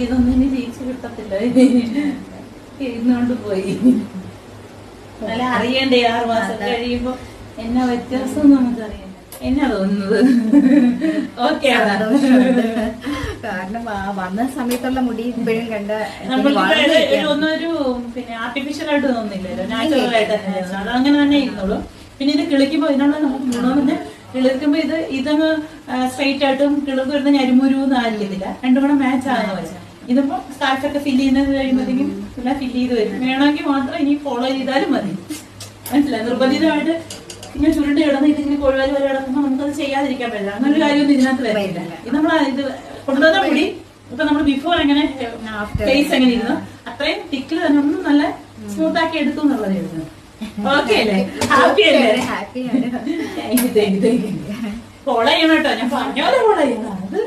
നമുക്ക് ഇതൊന്നും ഇനി ജയിച്ചു കിട്ടത്തില്ല. ഇരുന്നോണ്ട് പോയി അല്ല അറിയണ്ടേ ആറ് മാസം കഴിയുമ്പോ? എന്നാ വ്യത്യാസം നമുക്കറിയണ്ട. എന്നാ തോന്നുന്നത്? ഓക്കെ. കാരണം വന്ന സമയത്തുള്ള മുടി ഇപ്പോഴും കണ്ട ഒന്നൊരു പിന്നെ ആർട്ടിഫിഷ്യൽ ആയിട്ട് തോന്നുന്നില്ലല്ലോ നാച്ചുറൽ ആയിട്ട് തന്നെ അങ്ങനെ തന്നെ ഇരുന്നുള്ളൂ പിന്നെ ഇത് കിളിക്കുമ്പോ ഇതിനുള്ള നമുക്ക് ഗുണം തന്നെ കിളിർക്കുമ്പോ ഇത് ഇതങ്ങ് സ്ട്രൈറ്റ് ആയിട്ടും കിളിർക്ക് ഞരുമുരു എന്ന് ആയിരിക്കത്തില്ല രണ്ടും കൂടെ മാച്ച് ആകുന്ന പോലെ ഇതിപ്പോ സ്കാർഫ് ഒക്കെ ഫില്ല് ചെയ്യുന്നത് കഴിയുമ്പോഴത്തേക്കും എല്ലാം ഫില്ല് ചെയ്ത് വരും. വേണമെങ്കിൽ മാത്രം ഇനി ഫോളോ ചെയ്താലും മതി. മനസ്സിലായി? നിർബന്ധിതമായിട്ട് ഇങ്ങനെ ചുരുണ്ട് കിടന്ന് ഇതിങ്ങനെ കൊഴുവാൽ വരെ കിടക്കുമ്പോൾ നമുക്കത് ചെയ്യാതിരിക്കാൻ പറ്റില്ല. അങ്ങനെ ഒരു കാര്യമൊന്നും ഇതിനകത്ത് വരുന്നില്ല ഇത് നമ്മൾ ഇത് കൊണ്ടുവന്നാൽ കൂടി ഇപ്പൊ നമ്മൾ ബിഫോർ എങ്ങനെ. ഫേസ് എങ്ങനെ ഇരുന്നു അത്രയും തിക്കിൽ തന്നെ ഒന്നും നല്ല സ്മൂത്ത് ആക്കി എടുത്തു എന്നുള്ളത് എഴുതുന്നത് ഓക്കെ അല്ലേ? ഹാപ്പി അല്ലേ? ഹാപ്പി ഫോളോ ചെയ്യണം കേട്ടോ. ഞാൻ പറഞ്ഞോലെ ഫോളോ ചെയ്യണം. അത്